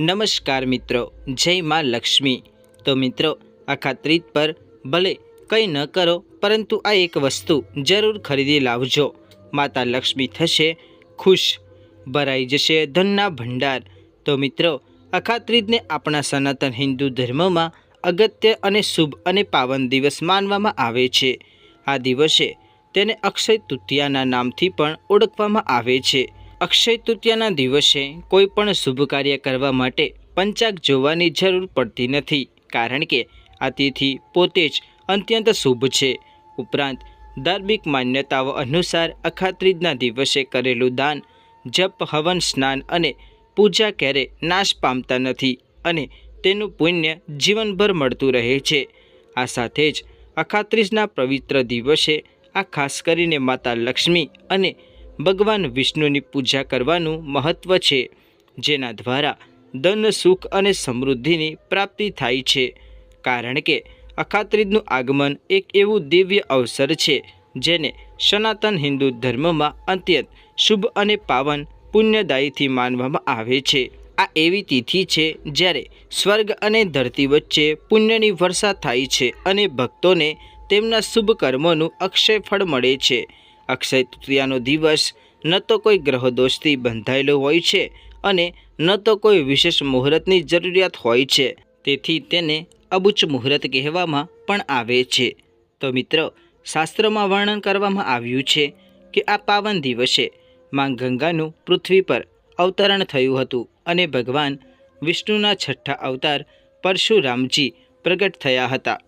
નમસ્કાર મિત્રો, જય માં લક્ષ્મી. તો મિત્રો, આખા ત્રીજ પર ભલે કંઈ ન કરો, પરંતુ આ એક વસ્તુ જરૂર ખરીદી લાવજો. માતા લક્ષ્મી થશે ખુશ, ભરાઈ જશે ધનના ભંડાર. તો મિત્રો, આખા ત્રીજને આપણા સનાતન હિન્દુ ધર્મમાં અગત્ય અને શુભ અને પાવન દિવસ માનવામાં આવે છે. આ દિવસે તેને અક્ષય તૃતીયાના નામથી પણ ઓળખવામાં આવે છે. અક્ષય તૃતીયાના દિવસે કોઈ પણ શુભ કાર્ય કરવા માટે પંચાગ જોવાની જરૂર પડતી નથી. કારણ કે આ તિથિ પોતે જ અત્યંત શુભ છે. ઉપરાંત, ધાર્મિક માન્યતાઓ અનુસાર અખાત્રીજના દિવસે કરેલું દાન, જપ, હવન, સ્નાન અને પૂજા ક્યારે નાશ પામતા નથી અને તેનું પુણ્ય જીવનભર મળતું રહે છે. આ સાથે જ અખાત્રીજના પવિત્ર દિવસે આ ખાસ કરીને માતા લક્ષ્મી અને ભગવાન વિષ્ણુની પૂજા કરવાનું મહત્ત્વ છે, જેના દ્વારા ધન, સુખ અને સમૃદ્ધિની પ્રાપ્તિ થાય છે. કારણ કે અખાત્રીજનું આગમન એક એવું દિવ્ય અવસર છે, જેને સનાતન હિન્દુ ધર્મમાં અત્યંત શુભ અને પાવન પુણ્યદાયીથી માનવામાં આવે છે. આ એવી તિથિ છે જ્યારે સ્વર્ગ અને ધરતી વચ્ચે પુણ્યની વર્ષા થાય છે અને ભક્તોને તેમના શુભ કર્મોનું અક્ષય મળે છે. અક્ષય તૃતીયાનો દિવસ ન તો કોઈ ગ્રહદોષથી બંધાયેલો હોય છે અને ન તો કોઈ વિશેષ મુહૂર્તની જરૂરિયાત હોય છે. તેથી તેને અબુચ મુહૂર્ત કહેવામાં પણ આવે છે. તો મિત્રો, શાસ્ત્રમાં વર્ણન કરવામાં આવ્યું છે કે આ પાવન દિવસે માં ગંગાનું પૃથ્વી પર અવતરણ થયું હતું અને ભગવાન વિષ્ણુના છઠ્ઠા અવતાર પરશુરામજી પ્રગટ થયા હતા.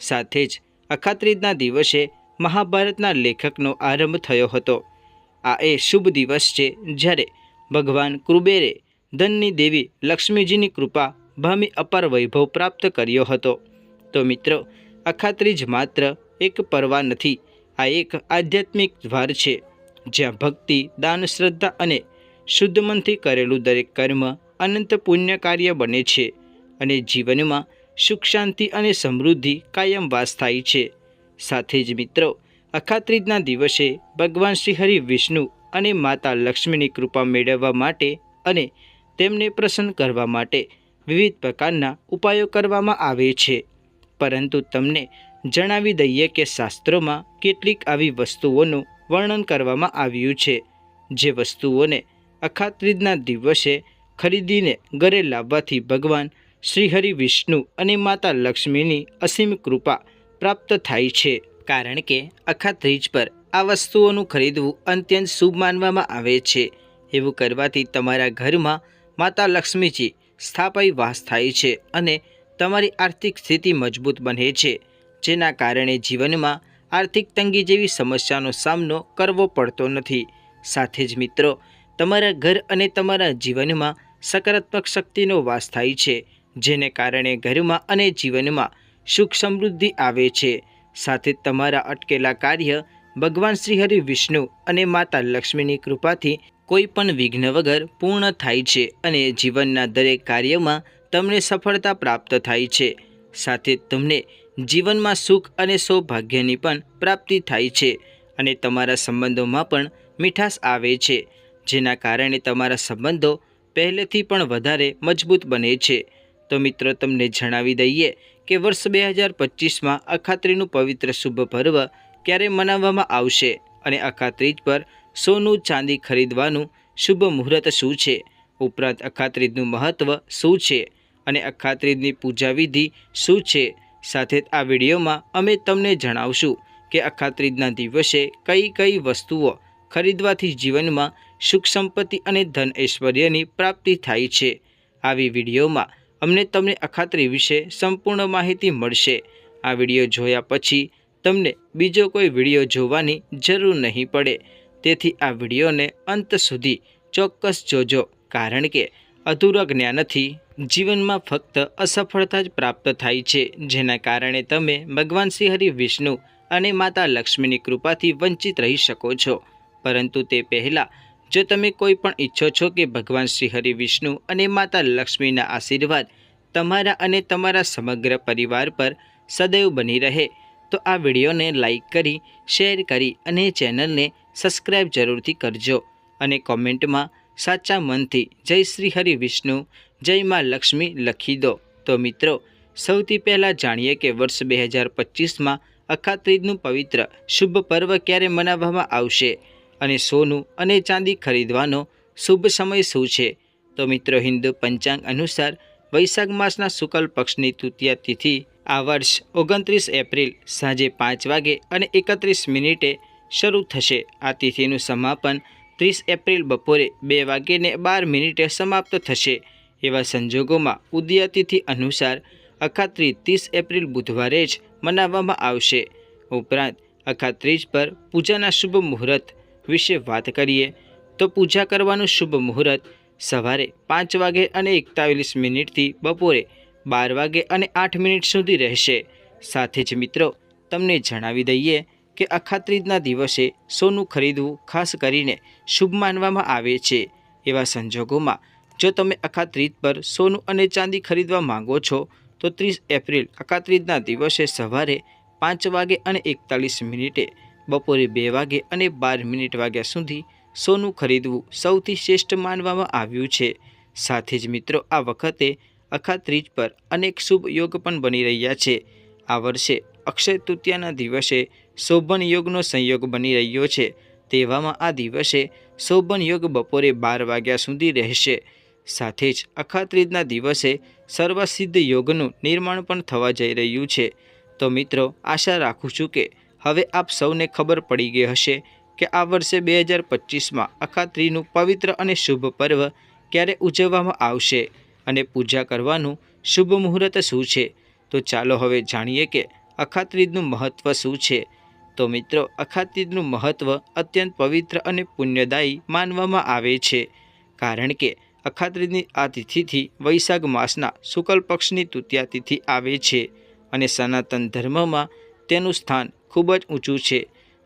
સાથે જ અખાત્રીજના દિવસે મહાભારતના લેખકનો આરંભ થયો હતો. આ એ શુભ દિવસ છે જ્યારે ભગવાન કુબેરે ધનની દેવી લક્ષ્મીજીની કૃપા ભામી અપાર વૈભવ પ્રાપ્ત કર્યો હતો. તો મિત્રો અખાત્રીજ માત્ર એક પરવા નથી, આ એક આધ્યાત્મિક દ્વાર છે, જ્યાં ભક્તિ, દાન, શ્રદ્ધા અને શુદ્ધ મનથી કરેલું દરેક કર્મ અનંત પુણ્ય કાર્ય બને છે અને જીવનમાં સુખ, શાંતિ અને સમૃદ્ધિ કાયમ વાસ થાય છે. સાથે જ મિત્રો, અખાત્રીજના દિવસે ભગવાન શ્રી હરિ વિષ્ણુ અને માતા લક્ષ્મીની કૃપા મેળવવા માટે અને તેમને પ્રસન્ન કરવા માટે વિવિધ પ્રકારના ઉપાયો કરવામાં આવે છે. પરંતુ તમને જણાવી દઈએ કે શાસ્ત્રોમાં કેટલીક આવી વસ્તુઓનું વર્ણન કરવામાં આવ્યું છે, જે વસ્તુઓને અખાત્રીજના દિવસે ખરીદીને ઘરે લાવવાથી ભગવાન શ્રી હરિ વિષ્ણુ અને માતા લક્ષ્મીની અસીમ કૃપા પ્રાપ્ત થાય છે, કારણ કે અખાત્રીજ પર આ વસ્તુઓનું ખરીદવું અત્યંત શુભ માનવામાં આવે છે. એવું કરવાથી તમારા ઘરમાં માતા લક્ષ્મીજી સ્થાપાઈ વાસ થાય છે અને તમારી આર્થિક સ્થિતિ મજબૂત બને છે, જેના કારણે જીવનમાં આર્થિક તંગી જેવી સમસ્યાનો સામનો કરવો પડતો નથી. સાથે જ મિત્રો, તમારા ઘર અને તમારા જીવનમાં સકારાત્મક શક્તિનો વાસ થાય છે, જેને કારણે ઘરમાં અને જીવનમાં સુખ સમૃદ્ધિ આવે છે. સાથે તમારા અટકેલા કાર્ય ભગવાન શ્રી હરિ વિષ્ણુ અને માતા લક્ષ્મીની કૃપાથી કોઈ પણ વિઘ્ન વગર પૂર્ણ થાય છે અને જીવનના દરેક કાર્યમાં તમને સફળતા પ્રાપ્ત થાય છે. સાથે તમને જીવનમાં સુખ અને સૌભાગ્યની પણ પ્રાપ્તિ થાય છે અને તમારા સંબંધોમાં પણ મીઠાશ આવે છે, જેના કારણે તમારા સંબંધો પહેલેથી પણ વધારે મજબૂત બને છે. તો મિત્રો, તમને જણાવી દઈએ કે વર્ષ બે હજાર પચીસમાં અખાત્રીનું પવિત્ર શુભ પર્વ ક્યારે મનાવવામાં આવશે અને અખાત્રીજ પર સોનું ચાંદી ખરીદવાનું શુભ મુહૂર્ત શું છે? ઉપરાંત અખાત્રીજનું મહત્ત્વ શું છે અને અખાત્રીજની પૂજા વિધિ શું છે? સાથે જ આ વિડીયોમાં અમે તમને જણાવશું કે અખાત્રીજના દિવસે કઈ કઈ વસ્તુઓ ખરીદવાથી જીવનમાં સુખ સંપત્તિ અને ધન ઐશ્વર્યની પ્રાપ્તિ થાય છે. આવી વિડીયોમાં અમને તમને અખાતરી વિશે સંપૂર્ણ માહિતી મળશે. આ વીડિયો જોયા પછી તમને બીજો કોઈ વીડિયો જોવાની જરૂર નહીં પડે. તેથી આ વિડીયોને અંત સુધી ચોક્કસ જોજો, કારણ કે અધૂરા જ્ઞાનથી જીવનમાં ફક્ત અસફળતા જ પ્રાપ્ત થાય છે, જેના કારણે તમે ભગવાન શ્રી હરિ વિષ્ણુ અને માતા લક્ષ્મીની કૃપાથી વંચિત રહી શકો છો. પરંતુ તે પહેલાં જો તમે કોઈ પણ ઈચ્છો છો કે ભગવાન શ્રી હરિ વિષ્ણુ અને માતા લક્ષ્મીના આશીર્વાદ તમારા અને તમારા સમગ્ર પરિવાર પર સદૈવ બની રહે, તો આ વિડીયોને લાઈક કરી, શેર કરી અને ચેનલને સબસ્ક્રાઈબ જરૂરથી કરજો અને કોમેન્ટમાં સાચા મનથી જય શ્રી હરિ વિષ્ણુ, જય માં લક્ષ્મી લખી દો. તો મિત્રો, સૌથી પહેલાં જાણીએ કે વર્ષ બે હજાર પચીસમાં અખાત્રીજનું પવિત્ર શુભ પર્વ ક્યારે મનાવવામાં આવશે? અને સોનું અને ચાંદી ખરીદવાનો શુભ સમય શું છે? તો મિત્રો, હિન્દુ પંચાંગ અનુસાર વૈશાખ માસના શુક્લ પક્ષની તૃતીયા તિથિ આ વર્ષ ઓગણત્રીસ એપ્રિલ સાંજે પાંચ વાગે અને એકત્રીસ મિનિટે શરૂ થશે. આ તિથિનું સમાપન ત્રીસ એપ્રિલ બપોરે બે વાગ્યે બાર મિનિટે સમાપ્ત થશે. એવા સંજોગોમાં ઉદય તિથિ અનુસાર અખાત્રી ત્રીસ એપ્રિલ બુધવારે જ મનાવવામાં આવશે. ઉપરાંત, અખાત્રીજ પર પૂજાના શુભ મુહૂર્ત વિશે વાત કરીએ, તો પૂજા કરવાનું શુભ મુહૂર્ત સવારે પાંચ વાગે અને એકતાલીસ મિનિટથી બપોરે બાર વાગે અને આઠ મિનિટ સુધી રહેશે. સાથે જ મિત્રો, તમને જણાવી દઈએ કે અખાત્રીજના દિવસે સોનું ખરીદવું ખાસ કરીને શુભ માનવામાં આવે છે. એવા સંજોગોમાં, જો તમે અખાત્રીજ પર સોનું અને ચાંદી ખરીદવા માંગો છો, તો ત્રીસ એપ્રિલ અખાત્રીજના દિવસે સવારે પાંચ વાગે અને એકતાલીસ મિનિટે બપોરે બે વાગે અને બાર મિનિટ વાગ્યા સુધી સોનું ખરીદવું સૌથી શ્રેષ્ઠ માનવામાં આવ્યું છે. સાથે જ મિત્રો, આ વખતે અખાત્રીજ પર અનેક શુભ યોગ પણ બની રહ્યા છે. આ વર્ષે અક્ષય તૃતીયાના દિવસે શોભન યોગનો સંયોગ બની રહ્યો છે. તેવામાં આ દિવસે શોભન યોગ બપોરે બાર વાગ્યા સુધી રહેશે. સાથે જ અખાત્રીજના દિવસે સર્વસિદ્ધ યોગનું નિર્માણ પણ થવા જઈ રહ્યું છે. તો મિત્રો, આશા રાખું છું કે હવે આપ સૌને ખબર પડી ગઈ હશે કે આ વર્ષે બે હજાર પચીસમાં અખાત્રીનું પવિત્ર અને શુભ પર્વ ક્યારે ઉજવવામાં આવશે અને પૂજા કરવાનું શુભ મુહૂર્ત શું છે? તો ચાલો હવે જાણીએ કે અખાત્રીજનું મહત્ત્વ શું છે. તો મિત્રો અખાત્રીજનું મહત્ત્વ અત્યંત પવિત્ર અને પુણ્યદાયી માનવામાં આવે છે. કારણ કે અખાત્રીજની આ તિથિથી વૈશાખ માસના શુક્લ પક્ષની તૃતીયા તિથિ આવે છે અને સનાતન ધર્મમાં તેનું સ્થાન ખૂબ જ ઊંચું છે.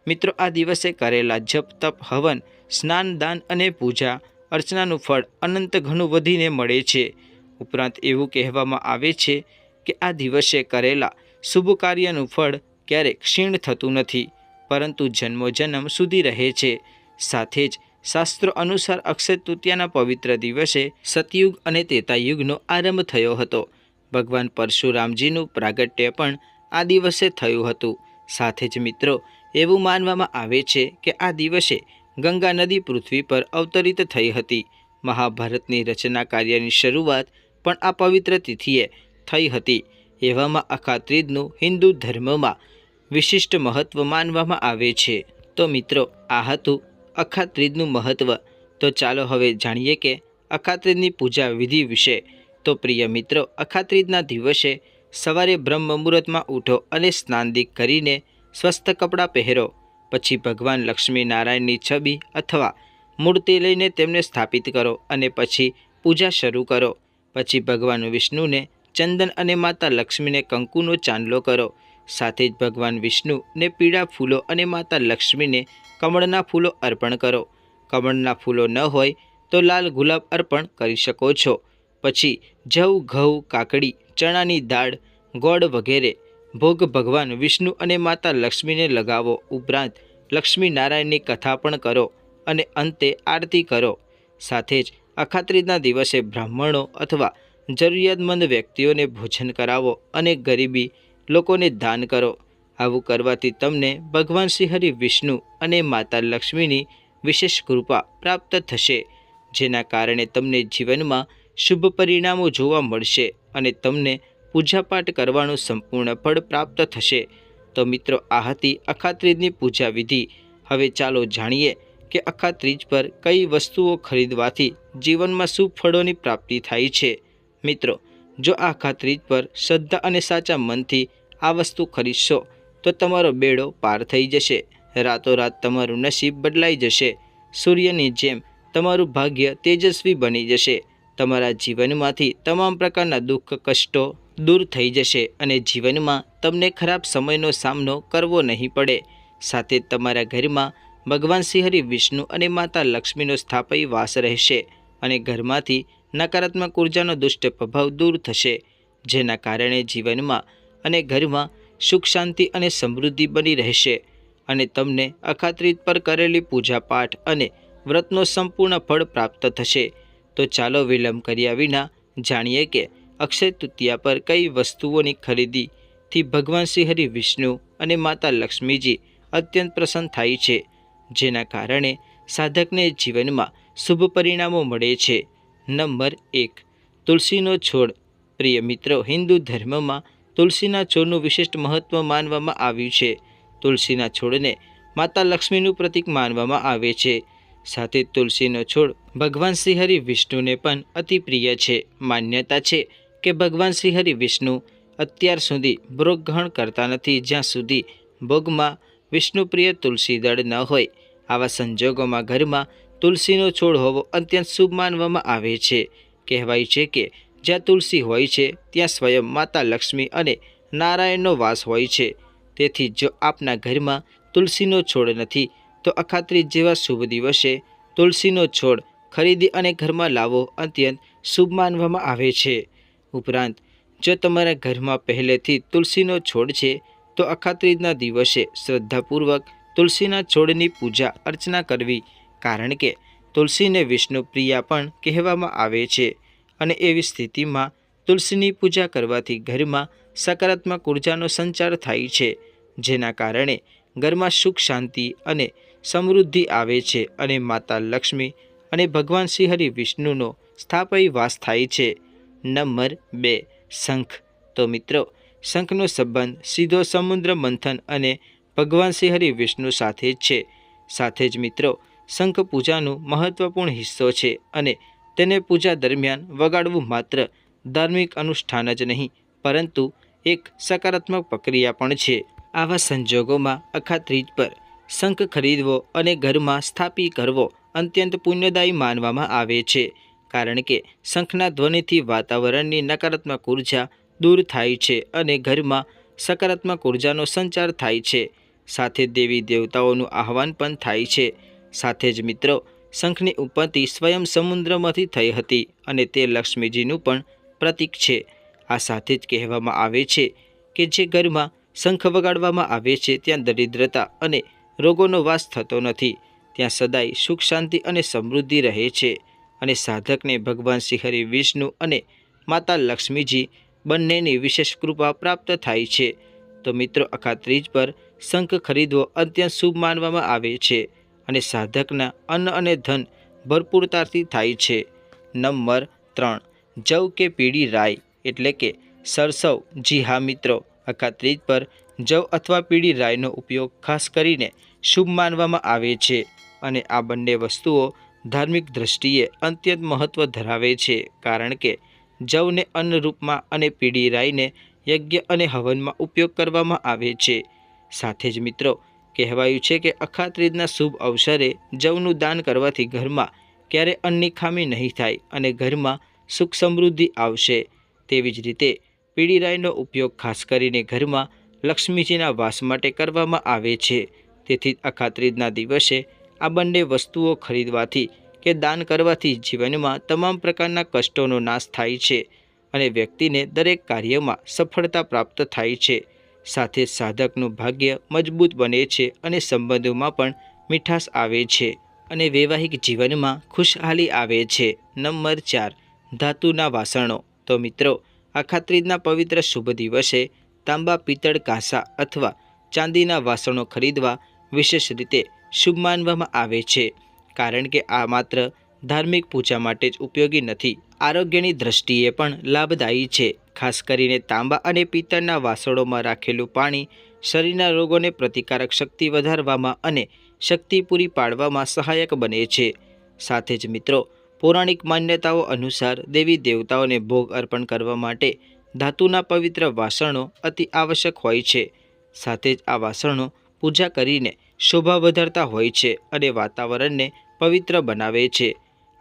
મિત્રો, આ દિવસે કરેલા જપ, તપ, હવન, સ્નાન, દાન અને પૂજા, અર્ચનાનું ફળ અનંત ઘણું વધીને મળે છે. ઉપરાંત એવું કહેવામાં આવે છે કે આ દિવસે કરેલા શુભ કાર્યનું ફળ ક્યારેક ક્ષીણ થતું નથી, પરંતુ જન્મોજન્મ સુધી રહે છે. સાથે જ શાસ્ત્રો અનુસાર અક્ષય તૃતીયાના પવિત્ર દિવસે સતયુગ અને તેતાયુગનો આરંભ થયો હતો. ભગવાન પરશુરામજીનું પ્રાગટ્ય પણ આ દિવસે થયું હતું. સાથે જ મિત્રો, એવું માનવામાં આવે છે કે આ દિવસે ગંગા નદી પૃથ્વી પર અવતરિત થઈ હતી. મહાભારતની રચના કાર્યની શરૂઆત પણ આ પવિત્ર તિથિએ થઈ હતી. એવામાં અખાત્રીજનું હિન્દુ ધર્મમાં વિશિષ્ટ મહત્ત્વ માનવામાં આવે છે. તો મિત્રો, આ હતું અખાત્રીજનું મહત્ત્વ તો ચાલો હવે જાણીએ કે અખાત્રીજની પૂજા વિધિ વિશે. તો પ્રિય મિત્રો, અખાત્રીજના દિવસે સવારે બ્રહ્મ મુહૂર્તમાં ઉઠો અને સ્નાનદીક કરીને સ્વસ્થ કપડાં પહેરો. પછી ભગવાન લક્ષ્મી નારાયણની છબી અથવા મૂર્તિ લઈને તેમને સ્થાપિત કરો અને પછી પૂજા શરૂ કરો. પછી ભગવાન વિષ્ણુને ચંદન અને માતા લક્ષ્મીને કંકુનો ચાંદલો કરો. સાથે જ ભગવાન વિષ્ણુને પીળા ફૂલો અને માતા લક્ષ્મીને કમળના ફૂલો અર્પણ કરો. કમળના ફૂલો ન હોય તો લાલ ગુલાબ અર્પણ કરી શકો છો. પછી જવ ઘઉં કાકડી ચણાની દાળ, ગોળ વગેરે. ભોગ ભગવાન વિષ્ણુ અને માતા લક્ષ્મીને લગાવો. ઉપરાંત લક્ષ્મી નારાયણની કથા પણ કરો અને અંતે આરતી કરો. સાથે જ અખાત્રીજના દિવસે બ્રાહ્મણો અથવા જરૂરિયાતમંદ વ્યક્તિઓને ભોજન કરાવો અને ગરીબી લોકોને દાન કરો. આવું કરવાથી તમને ભગવાન શ્રી હરિ વિષ્ણુ અને માતા લક્ષ્મીની વિશેષ કૃપા પ્રાપ્ત થશે, જેના કારણે તમને જીવનમાં શુભ પરિણામો જોવા મળશે. અને તમને પૂજાપાઠ કરવાનું સંપૂર્ણ ફળ પ્રાપ્ત થશે. તો મિત્રો, આ હતી અખાત્રીજની પૂજા વિધિ હવે ચાલો જાણીએ કે અખાત્રીજ પર કઈ વસ્તુઓ ખરીદવાથી જીવનમાં શું ફળોની પ્રાપ્તિ થાય છે. મિત્રો, જો આ અખાત્રીજ પર શ્રદ્ધા અને સાચા મનથી આ વસ્તુ ખરીદશો, તો તમારો બેડો પાર થઈ જશે. રાતોરાત તમારું નસીબ બદલાઈ જશે. સૂર્યની જેમ તમારું ભાગ્ય તેજસ્વી બની જશે. તમારા જીવનમાંથી તમામ પ્રકારના દુઃખ, કષ્ટો દૂર થઈ જશે અને જીવનમાં તમને ખરાબ સમયનો સામનો કરવો નહીં પડે. સાથે તમારા ઘરમાં ભગવાન શ્રી હરિ વિષ્ણુ અને માતા લક્ષ્મીનો સ્થાપય વાસ રહેશે અને ઘરમાંથી નકારાત્મક ઉર્જાનો દુષ્ટ પ્રભાવ દૂર થશે, જેના કારણે જીવનમાં અને ઘરમાં સુખ, શાંતિ અને સમૃદ્ધિ બની રહેશે અને તમને અખાત્રિત પર કરેલી પૂજાપાઠ અને વ્રતનો સંપૂર્ણ ફળ પ્રાપ્ત થશે. તો ચાલો વિલંબ કર્યા વિના જાણીએ કે અક્ષય તૃતીયા પર કઈ વસ્તુઓની ખરીદીથી ભગવાન શ્રી હરિ વિષ્ણુ અને માતા લક્ષ્મીજી અત્યંત પ્રસન્ન થાય છે, જેના કારણે સાધકને જીવનમાં શુભ પરિણામો મળે છે. નંબર એક, તુલસીનો છોડ. પ્રિય મિત્રો, હિન્દુ ધર્મમાં તુલસીના છોડનું વિશિષ્ટ મહત્ત્વ માનવામાં આવ્યું છે. તુલસીના છોડને માતા લક્ષ્મીનું પ્રતીક માનવામાં આવે છે. સાથે તુલસીનો છોડ ભગવાન શ્રીહરિ વિષ્ણુને પણ અતિ પ્રિય છે. માન્યતા છે કે ભગવાન શ્રી હરિ વિષ્ણુ અત્યાર સુધી ભોગ ગ્રહણ કરતા નથી, જ્યાં સુધી ભોગમાં વિષ્ણુપ્રિય તુલસી દળ ન હોય. આવા સંજોગોમાં ઘરમાં તુલસીનો છોડ હોવો અત્યંત શુભ માનવામાં આવે છે. કહેવાય છે કે જ્યાં તુલસી હોય છે, ત્યાં સ્વયં માતા લક્ષ્મી અને નારાયણનો વાસ હોય છે. તેથી જો આપના ઘરમાં તુલસીનો છોડ નથી, તો અખાત્રી જેવા શુભ દિવસે તુલસીનો છોડ ખરીદી અને ઘરમાં લાવવો અત્યંત શુભ માનવામાં આવે છે. ઉપરાંત, જો તમારા ઘરમાં પહેલેથી તુલસીનો છોડ છે, તો અખાત્રીજના દિવસે શ્રદ્ધાપૂર્વક તુલસીના છોડની પૂજા અર્ચના કરવી, કારણ કે તુલસીને વિષ્ણુ પ્રિયા પણ કહેવામાં આવે છે. અને એવી સ્થિતિમાં તુલસીની પૂજા કરવાથી ઘરમાં સકારાત્મક ઉર્જાનો સંચાર થાય છે, જેના કારણે ઘરમાં સુખ શાંતિ અને સમૃદ્ધિ આવે છે અને માતા લક્ષ્મી અને ભગવાન શ્રી હરિ વિષ્ણુનો સ્થાપય વાસ થાય છે. નંબર બે, શંખ. તો મિત્રો, શંખનો સંબંધ સીધો સમુદ્ર મંથન અને ભગવાન શ્રી હરિ વિષ્ણુ સાથે જ છે. સાથે જ મિત્રો, શંખ પૂજાનું મહત્વપૂર્ણ હિસ્સો છે અને તેને પૂજા દરમિયાન વગાડવું માત્ર ધાર્મિક અનુષ્ઠાન જ નહીં, પરંતુ એક સકારાત્મક પ્રક્રિયા પણ છે. આવા સંજોગોમાં અખાત્રીજ પર શંખ ખરીદવો અને ઘરમાં સ્થાપી કરવો અત્યંત પુણ્યદાયી માનવામાં આવે છે, કારણ કે શંખના ધ્વનિથી વાતાવરણની નકારાત્મક ઊર્જા દૂર થાય છે અને ઘરમાં સકારાત્મક ઉર્જાનો સંચાર થાય છે. સાથે દેવી દેવતાઓનું આહવાન પણ થાય છે. સાથે જ મિત્રો, શંખની ઉત્પત્તિ સ્વયં સમુદ્રમાંથી થઈ હતી અને તે લક્ષ્મીજીનું પણ પ્રતીક છે. આ સાથે જ કહેવામાં આવે છે કે જે ઘરમાં શંખ વગાડવામાં આવે છે, ત્યાં દરિદ્રતા અને રોગોનો વાસ થતો નથી. ત્યાં સદાય સુખ, શાંતિ અને સમૃદ્ધિ રહે છે અને સાધકને ભગવાન શ્રી હરિ વિષ્ણુ અને માતા લક્ષ્મીજી બંનેની વિશેષ કૃપા પ્રાપ્ત થાય છે. તો મિત્રો આખા ત્રીજ પર શંખ ખરીદવો અત્યંત શુભ માનવામાં આવે છે અને સાધકના અન્ન અને ધન ભરપૂરતાથી થાય છે. નંબર ત્રણ, જવ કે પીળી રાય, એટલે કે સરસવ. જી હા મિત્રો આખા ત્રીજ પર જવ અથવા પીળી રાયનો ઉપયોગ ખાસ કરીને શુભ માનવામાં આવે છે. અને આ બંને વસ્તુઓ ધાર્મિક દ્રષ્ટિએ અત્યંત મહત્ત્વ ધરાવે છે, કારણ કે જવને અન્ન રૂપમાં અને પીળી રાઈને યજ્ઞ અને હવનમાં ઉપયોગ કરવામાં આવે છે. સાથે જ મિત્રો, કહેવાયું છે કે અખાત્રીજના શુભ અવસરે જવનું દાન કરવાથી ઘરમાં ક્યારે અન્નની ખામી નહીં થાય અને ઘરમાં સુખ સમૃદ્ધિ આવશે. તેવી જ રીતે પીળી રાઈનો ઉપયોગ ખાસ કરીને ઘરમાં લક્ષ્મીજીના વાસ માટે કરવામાં આવે છે. તેથી અખાત્રીજના દિવસે આ બંને વસ્તુઓ ખરીદવાથી કે દાન કરવાથી જીવનમાં તમામ પ્રકારના કષ્ટોનો નાશ થાય છે અને વ્યક્તિને દરેક કાર્યમાં સફળતા પ્રાપ્ત થાય છે. સાથે સાધકનું ભાગ્ય મજબૂત બને છે અને સંબંધોમાં પણ મીઠાશ આવે છે અને વૈવાહિક જીવનમાં ખુશહાલી આવે છે. નંબર ચાર, ધાતુના વાસણો. તો મિત્રો, આ ખાતરીના પવિત્ર શુભ દિવસે તાંબા, પિત્તળ કાંસા અથવા ચાંદીના વાસણો ખરીદવા વિશેષ રીતે શુભ માનવામાં આવે છે. કારણ કે આ માત્ર ધાર્મિક પૂજા માટે જ ઉપયોગી નથી, આરોગ્યની દ્રષ્ટિએ પણ લાભદાયી છે. ખાસ કરીને તાંબા અને પિત્તળના વાસણોમાં રાખેલું પાણી શરીરના રોગોને પ્રતિકારક શક્તિ વધારવામાં અને શક્તિ પૂરી પાડવામાં સહાયક બને છે. સાથે જ મિત્રો, પૌરાણિક માન્યતાઓ અનુસાર દેવી દેવતાઓને ભોગ અર્પણ કરવા માટે ધાતુના પવિત્ર વાસણો અતિ આવશ્યક હોય છે. સાથે જ આ વાસણો પૂજા કરીને શોભા વધારતા હોય છે અને વાતાવરણને પવિત્ર બનાવે છે.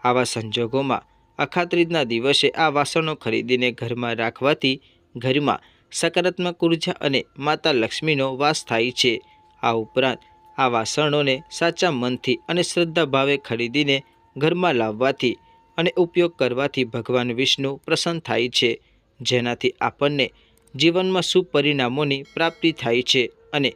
આવા સંજોગોમાં અખાત્રીજના દિવસે આ વાસણો ખરીદીને ઘરમાં રાખવાથી ઘરમાં સકારાત્મક ઊર્જા અને માતા લક્ષ્મીનો વાસ થાય છે. આ ઉપરાંત આ વાસણોને સાચા મનથી અને શ્રદ્ધા ભાવે ખરીદીને ઘરમાં લાવવાથી અને ઉપયોગ કરવાથી ભગવાન વિષ્ણુ પ્રસન્ન થાય છે, જેનાથી આપણને જીવનમાં શુભ પરિણામોની પ્રાપ્તિ થાય છે અને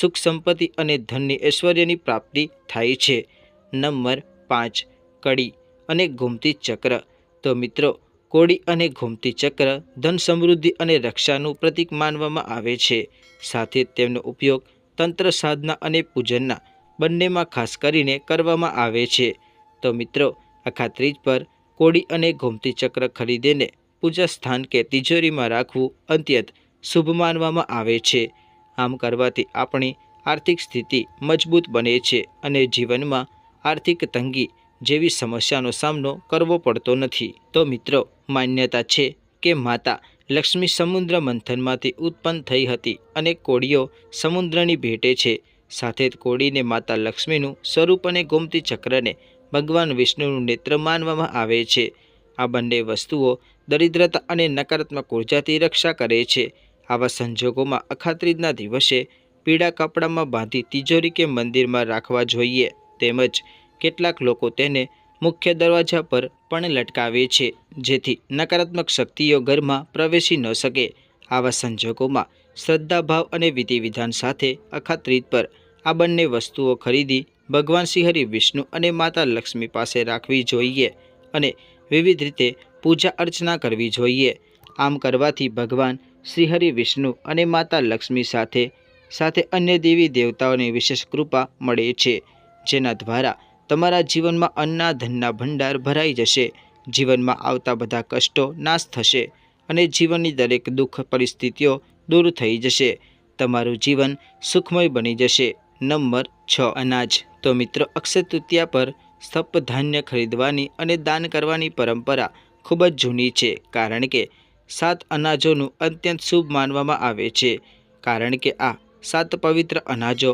સુખ સંપત્તિ અને ધનની ઐશ્વર્યની પ્રાપ્તિ થાય છે. નંબર પાંચ, કડી અને ઘૂમતી ચક્ર. તો મિત્રો, કોડી અને ઘૂમતી ચક્ર ધન સમૃદ્ધિ અને રક્ષાનું પ્રતીક માનવામાં આવે છે. સાથે તેમનો ઉપયોગ તંત્ર સાધના અને પૂજનના બંનેમાં ખાસ કરીને કરવામાં આવે છે. તો મિત્રો, આખા ત્રીજ પર કોડી અને ઘૂમતી ચક્ર ખરીદીને પૂજા સ્થાન કે તિજોરીમાં રાખવું અત્યંત શુભ માનવામાં આવે છે. આમ કરવાથી આપણી આર્થિક સ્થિતિ મજબૂત બને છે અને જીવનમાં આર્થિક તંગી જેવી સમસ્યાનો સામનો કરવો પડતો નથી. તો મિત્રો, માન્યતા છે કે માતા લક્ષ્મી સમુદ્ર મંથનમાંથી ઉત્પન્ન થઈ હતી અને કોળીઓ સમુદ્રની ભેટે છે. સાથે જ કોળીને માતા લક્ષ્મીનું સ્વરૂપ અને ગોમતી ચક્રને ભગવાન વિષ્ણુનું નેત્ર માનવામાં આવે છે. આ બંને વસ્તુઓ દરિદ્રતા અને નકારાત્મક ઉર્જાથી રક્ષા કરે છે. આવા સંજોગોમાં અખાત્રીજના દિવસે પીળા કપડામાં બાંધી તિજોરી કે મંદિરમાં રાખવા જોઈએ. તેમજ કેટલાક લોકો તેને મુખ્ય દરવાજા પર પણ લટકાવે છે, જેથી નકારાત્મક શક્તિઓ ઘરમાં પ્રવેશી ન શકે. આવા સંજોગોમાં શ્રદ્ધાભાવ અને વિધિ વિધાન સાથે અખાત્રીજ પર આ બંને વસ્તુઓ ખરીદી ભગવાન શ્રીહરિ વિષ્ણુ અને માતા લક્ષ્મી પાસે રાખવી જોઈએ અને વિવિધ રીતે પૂજા અર્ચના કરવી જોઈએ. આમ કરવાથી ભગવાન શ્રીહરિ, વિષ્ણુ અને માતા લક્ષ્મી સાથે સાથે અન્ય દેવી દેવતાઓની વિશેષ કૃપા મળે છે, જેના દ્વારા તમારા જીવનમાં અન્ના ધનના ભંડાર ભરાઈ જશે, જીવનમાં આવતા બધા કષ્ટો નાશ થશે અને જીવનની દરેક દુઃખ પરિસ્થિતિઓ દૂર થઈ જશે. તમારું જીવન સુખમય બની જશે. નંબર છ, અનાજ. તો મિત્રો, અક્ષય તૃતીયા પર સપ ધાન્ય ખરીદવાની અને દાન કરવાની પરંપરા ખૂબ જ જૂની છે, કારણ કે સાત અનાજોનું અત્યંત શુભ માનવામાં આવે છે, કારણ કે આ સાત પવિત્ર અનાજો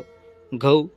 ઘઉં,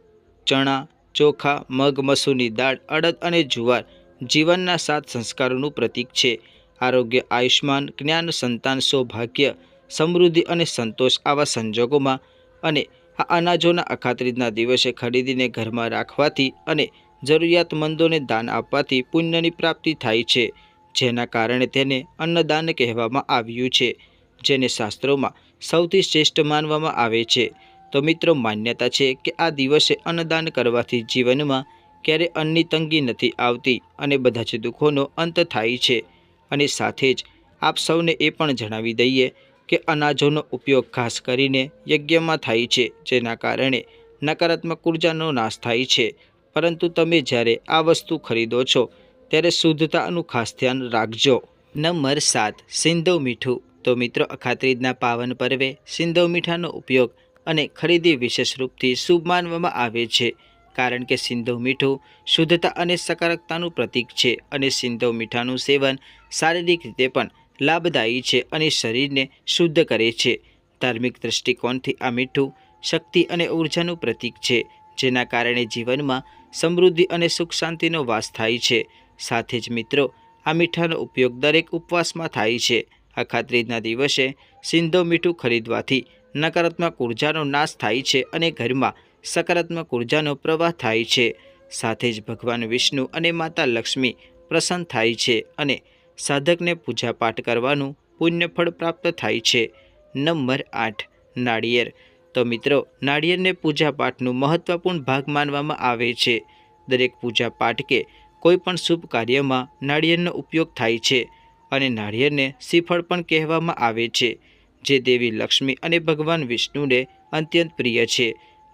ચણા, ચોખા, મગ, મસૂરની દાળ, અડદ અને જુવાર જીવનના સાત સંસ્કારોનું પ્રતીક છે. આરોગ્ય આયુષ્માન જ્ઞાન, સંતાન, સૌભાગ્ય, સમૃદ્ધિ અને સંતોષ આવા સંજોગોમાં અને આ અનાજોના અખાત્રીજના દિવસે ખરીદીને ઘરમાં રાખવાથી અને જરૂરિયાતમંદોને દાન આપવાથી પુણ્યની પ્રાપ્તિ થાય છે. જેના કારણે તેને અન્નદાન કહેવામાં આવ્યું છે, જેને શાસ્ત્રોમાં સૌથી શ્રેષ્ઠ માનવામાં આવે છે. તો મિત્રો, માન્યતા છે કે આ દિવસે અન્નદાન કરવાથી જીવનમાં ક્યારે અન્નની તંગી નથી આવતી અને બધા જ દુઃખોનો અંત થાય છે. અને સાથે જ આપ સૌને એ પણ જણાવી દઈએ કે અનાજોનો ઉપયોગ ખાસ કરીને યજ્ઞમાં થાય છે, જેના કારણે નકારાત્મક ઉર્જાનો નાશ થાય છે. પરંતુ તમે જ્યારે આ વસ્તુ ખરીદો છો ત્યારે શુદ્ધતાનું ખાસ ધ્યાન રાખજો. નંબર સાત સિંધવ મીઠું. તો મિત્રો, અખાત્રીજના પાવન પર્વે સિંધવ મીઠાનો ઉપયોગ અને ખરીદી વિશેષ રૂપથી શુભ માનવામાં આવે છે. કારણ કે સિંધવ મીઠું શુદ્ધતા અને સકારાત્મકતાનું પ્રતીક છે અને સિંધવ મીઠાનું સેવન શારીરિક રીતે પણ લાભદાયી છે અને શરીરને શુદ્ધ કરે છે. ધાર્મિક દૃષ્ટિકોણથી આ મીઠું શક્તિ અને ઉર્જાનું પ્રતીક છે, જેના કારણે જીવનમાં સમૃદ્ધિ અને સુખ શાંતિનો વાસ થાય છે. સાથે જ મિત્રો, આ મીઠાનો ઉપયોગ દરેક ઉપવાસમાં થાય છે. અખાત્રીજના દિવસે સિંધો મીઠું ખરીદવાથી નકારાત્મક ઉર્જાનો નાશ થાય છે અને ઘરમાં સકારાત્મક ઉર્જાનો પ્રવાહ થાય છે. સાથે જ ભગવાન વિષ્ણુ અને માતા લક્ષ્મી પ્રસન્ન થાય છે અને સાધકને પૂજાપાઠ કરવાનું પુણ્યફળ પ્રાપ્ત થાય છે. નંબર આઠ, નાળિયેર. તો મિત્રો, નાળિયેરને પૂજાપાઠનું મહત્ત્વપૂર્ણ ભાગ માનવામાં આવે છે. દરેક પૂજાપાઠ કે કોઈ પણ શુભ કાર્યમાં નાળિયેરનો ઉપયોગ થાય છે અને નાળિયેરને શ્રીફળ પણ કહેવામાં આવે છે, જે દેવી લક્ષ્મી અને ભગવાન વિષ્ણુને અત્યંત પ્રિય છે.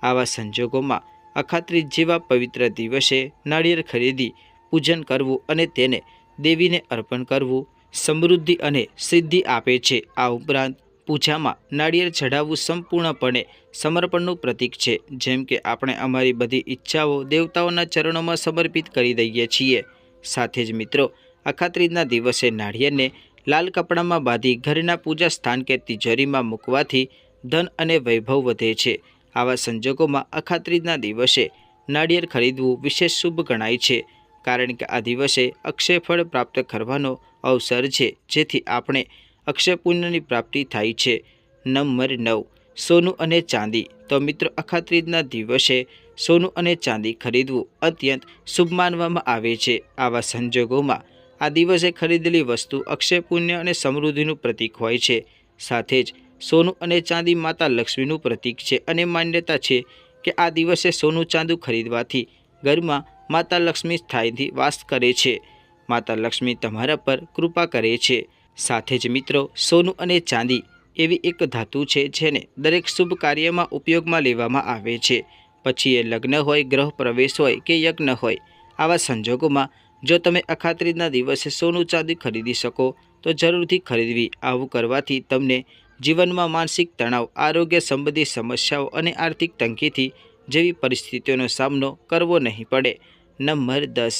આવા સંજોગોમાં અખાત્રીજ જેવા પવિત્ર દિવસે નાળિયેર ખરીદી, પૂજન કરવું અને તેને દેવીને અર્પણ કરવું સમૃદ્ધિ અને સિદ્ધિ આપે છે. આ ઉપરાંત પૂજામાં નાળિયેર ચઢાવવું સંપૂર્ણપણે સમર્પણનું પ્રતીક છે. જેમ કે આપણે અમારી બધી ઈચ્છાઓ દેવતાઓના ચરણોમાં સમર્પિત કરી દઈએ છીએ. સાથે જ મિત્રો અખાત્રીજના દિવસે નાળિયેરને લાલ કપડામાં બાંધી ઘરના પૂજા સ્થાન કે તિજોરીમાં મૂકવાથી ધન અને વૈભવ વધે છે. આવા સંજોગોમાં અખાત્રીજના દિવસે નાળિયેર ખરીદવું વિશેષ શુભ ગણાય છે. કારણ કે આ દિવસે અક્ષયફળ પ્રાપ્ત કરવાનો અવસર છે. જેથી આપણે અક્ષય પુણ્યની પ્રાપ્તિ થાય છે. નંબર નવ, સોનું અને ચાંદી. તો મિત્રો, અખાત્રીજના દિવસે સોનું અને ચાંદી ખરીદવું અત્યંત શુભ માનવામાં આવે છે. આવા સંજોગોમાં આ દિવસે ખરીદેલી વસ્તુ અક્ષય પુણ્ય અને સમૃદ્ધિનું પ્રતીક હોય છે. સાથે જ સોનું અને ચાંદી માતા લક્ષ્મીનું પ્રતીક છે અને માન્યતા છે કે આ દિવસે સોનું ચાંદુ ખરીદવાથી ઘરમાં માતા લક્ષ્મી સ્થાયીથી વાસ કરે છે. માતા લક્ષ્મી તમારા પર કૃપા કરે છે. સાથે જ મિત્રો, સોનું અને ચાંદી એવી એક ધાતુ છે જેને દરેક શુભ કાર્યમાં ઉપયોગમાં લેવામાં આવે છે. પછી એ લગ્ન હોય, ગ્રહ પ્રવેશ હોય કે યજ્ઞ હોય, આવા સંજોગોમાં જો તમે અખાત્રીજના દિવસે સોનું ચાંદી ખરીદી શકો, તો જરૂરથી ખરીદવી. આવું કરવાથી તમને જીવનમાં માનસિક તણાવ, આરોગ્ય સંબંધી સમસ્યાઓ અને આર્થિક તંગીથી જેવી પરિસ્થિતિઓનો સામનો કરવો નહીં પડે. નંબર દસ,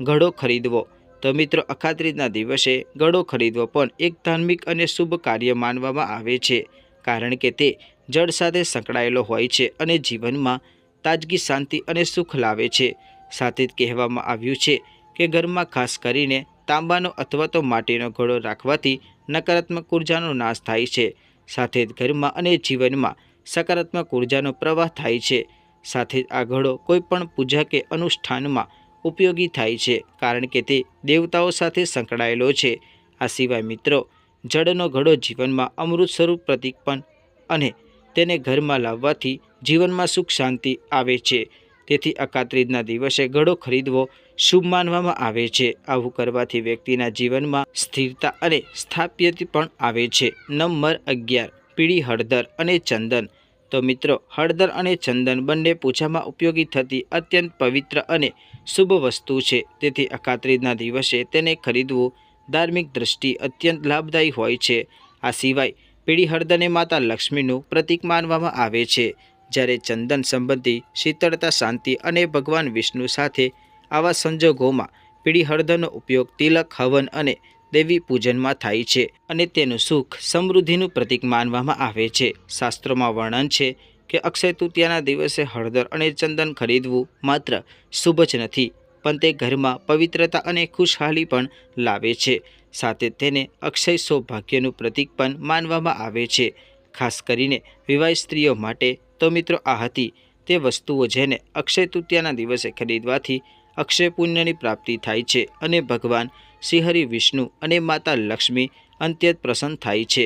ઘડો ખરીદવો. તો મિત્રો, અખાત્રીજના દિવસે ઘડો ખરીદવો પણ એક ધાર્મિક અને શુભ કાર્ય માનવામાં આવે છે, કારણ કે તે જળ સાથે સંકળાયેલો હોય છે અને જીવનમાં તાજગી, શાંતિ અને સુખ લાવે છે. સાથે જ કહેવામાં આવ્યું છે કે ઘરમાં ખાસ કરીને તાંબાનો અથવા તો માટીનો ઘડો રાખવાથી નકારાત્મક ઉર્જાનો નાશ થાય છે. સાથે જ ઘરમાં અને જીવનમાં સકારાત્મક ઉર્જાનો પ્રવાહ થાય છે. સાથે જ આ ઘડો કોઈ પણ પૂજા કે અનુષ્ઠાનમાં ઉપયોગી થાય છે, કારણ કે તે દેવતાઓ સાથે સંકળાયેલો છે. આ સિવાય મિત્રો, જળનો ઘડો જીવનમાં અમૃત સ્વરૂપ પ્રતીક પણ અને તેને ઘરમાં લાવવાથી જીવનમાં સુખ શાંતિ આવે છે. તેથી અકાત્રીજના દિવસે ઘડો ખરીદવો શુભ માનવામાં આવે છે. આવું કરવાથી વ્યક્તિના જીવનમાં સ્થિરતા અને સ્થાપ્યતા પણ આવે છે. નંબર અગિયાર, પીળી હળદર અને ચંદન. તો મિત્રો, હળદર અને ચંદન બંને પૂજામાં ઉપયોગી થતી અત્યંત પવિત્ર અને શુભ વસ્તુ છે. તેથી અકાત્રીજના દિવસે તેને ખરીદવું ધાર્મિક દ્રષ્ટિ અત્યંત લાભદાયી હોય છે. આ સિવાય પીળી હળદરને માતા લક્ષ્મીનું પ્રતીક માનવામાં આવે છે. જ્યારે ચંદન સંબંધી શીતળતા, શાંતિ અને ભગવાન વિષ્ણુ સાથે આવા સંજોગોમાં પીળી હળદરનો ઉપયોગ તિલક, હવન અને દેવી પૂજનમાં થાય છે અને તેનું સુખ સમૃદ્ધિનું પ્રતીક માનવામાં આવે છે. શાસ્ત્રોમાં વર્ણન છે કે અક્ષય તૃતીયાના દિવસે હળદર અને ચંદન ખરીદવું માત્ર શુભ જ નથી, પણ તે ઘરમાં પવિત્રતા અને ખુશહાલી પણ લાવે છે. સાથે તેને અક્ષય સૌભાગ્યનું પ્રતીક પણ માનવામાં આવે છે. ખાસ કરીને વિવાહિત સ્ત્રીઓ માટે તો મિત્રો આ હતી તે વસ્તુઓ જેને અક્ષય તૃતીયાના દિવસે ખરીદવાથી અક્ષય પુણ્યની પ્રાપ્તિ થાય છે અને ભગવાન શ્રીહરિ વિષ્ણુ અને માતા લક્ષ્મી અંત્યત પ્રસન્ન થાય છે.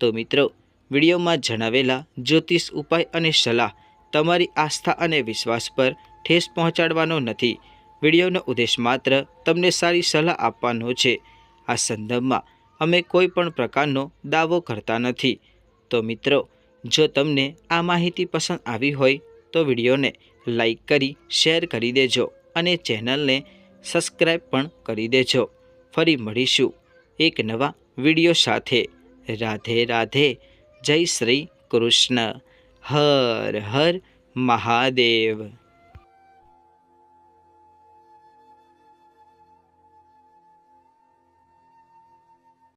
તો મિત્રો, વિડીયોમાં જણાવેલા જ્યોતિષ ઉપાય અને સલાહ તમારી આસ્થા અને વિશ્વાસ પર ઠેસ પહોંચાડવાનો નથી. વિડીયોનો ઉદ્દેશ માત્ર તમને સારી સલાહ આપવાનો છે. આ સંદર્ભમાં અમે કોઈ પણ પ્રકારનો દાવો કરતા નથી. તો મિત્રો, જો તમને આ માહિતી પસંદ આવી હોય તો વિડીયોને લાઈક કરી, શેર કરી દેજો અને ચેનલને સબસ્ક્રાઈબ પણ કરી દેજો. ફરી મળીશું એક નવા વીડિયો સાથે. રાધે રાધે જય શ્રી કૃષ્ણ. હર હર મહાદેવ.